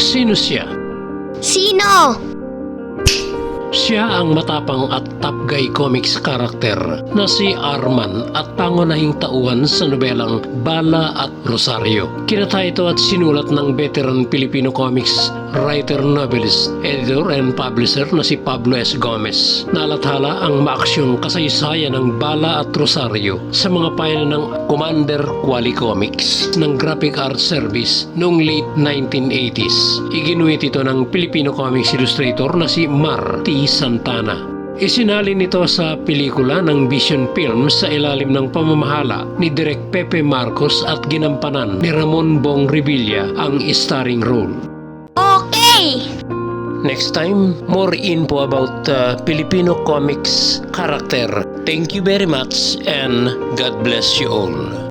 Sino siya? Sino? Siya ang matapang at top guy comics karakter na si Arman at pangunahing tauhan sa nobelang Bala at Rosario. Kinata ito at sinulat ng veteran Filipino comics writer, novelist, editor and publisher na si Pablo S. Gomez. Nalathala ang maaksyong kasaysayan ng Bala at Rosario sa mga payanan ng Commander Quali Comics ng Graphic Arts Service noong late 1980s. Iginuit ito ng Filipino comics illustrator na si Mar T. Santana. Isinalin nito sa pelikula ng Vision Films sa ilalim ng pamamahala ni Direk Pepe Marcos at ginampanan ni Ramon Bong Revilla ang starring role. Okay! Next time, more info about uh, Filipino comics character. Thank you very much and God bless you all.